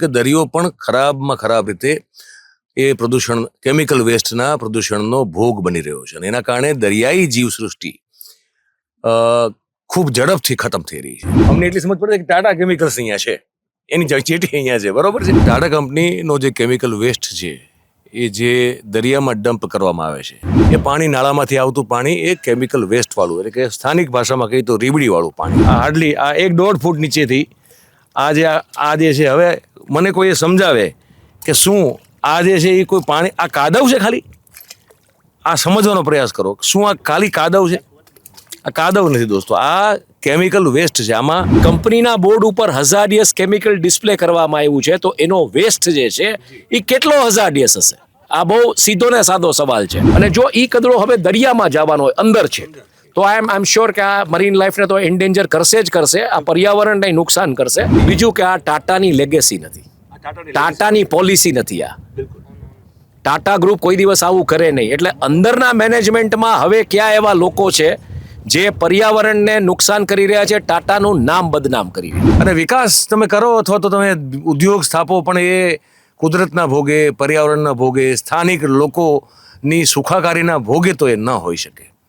કે દરિયો પણ ખરાબમાં ખરાબ રીતે એ પ્રદૂષણ કેમિકલ વેસ્ટના પ્રદૂષણનો ભોગ બની રહ્યો છે. અને એના કારણે દરિયાઈ જીવસૃષ્ટિ ખૂબ ઝડપથી ખતમ થઈ રહી છે. અમને એટલી સમજ પડે કે ટાટા કેમિકલ્સ અહીંયા છે. એની ચેટી અહીંયા છે. બરોબર છે? ટાટા કંપનીનો જે કેમિકલ વેસ્ટ છે, એ જે દરિયામાં ડમ્પ કરવામાં આવે છે, એ પાણી નાળામાંથી આવતું પાણી એ કેમિકલ વેસ્ટ વાળું એટલે કે સ્થાનિક ભાષામાં કહીએ તો રીબડી વાળું પાણી. આ હાર્ડલી આ એક દોઢ ફૂટ નીચેથી આ જે આ જે છે, હવે મને કોઈ એ સમજાવે કે શું આ જે છે એ કોઈ પાણી, આ કાદવ છે ખાલી? આ સમજવાનો પ્રયાસ કરો શું આ ખાલી કાદવ છે? આ કાદવ નથી દોસ્તો, આ કેમિકલ વેસ્ટ છે. આમાં કંપનીના બોર્ડ ઉપર હઝાર્ડિયસ કેમિકલ ડિસ્પ્લે કરવામાં આવ્યું છે, તો એનો વેસ્ટ જે છે એ કેટલો હઝાર્ડિયસ હશે? આ બહુ સીધો ને સાદો સવાલ છે. અને જો એ કચરો હવે દરિયામાં જવાનો હોય, અંદર છે તો આઈ એમ આઈ એમ શ્યોર કે આ મરીન લાઈફને તો એન્ડેન્જર કરશે જ કરશે આ પર્યાવરણને નુકસાન કરશે. બીજું કે આ ટાટાની લેગેસી નથી. ટાટાની પોલિસી નથી આ. ટાટા ગ્રુપ કોઈ દિવસ આવું કરે નહીં. એટલે અંદરના મેનેજમેન્ટમાં હવે ક્યાં એવા લોકો છે જે પર્યાવરણને નુકસાન કરી રહ્યા છે ટાટાનું નામ બદનામ કરી રહ્યા અને વિકાસ તમે કરો અથવા તો તમે ઉદ્યોગ સ્થાપો પણ એ કુદરતના ભોગે પર્યાવરણના ભોગે સ્થાનિક લોકોની સુખાકારીના ભોગે તો એ ન હોઈ શકે.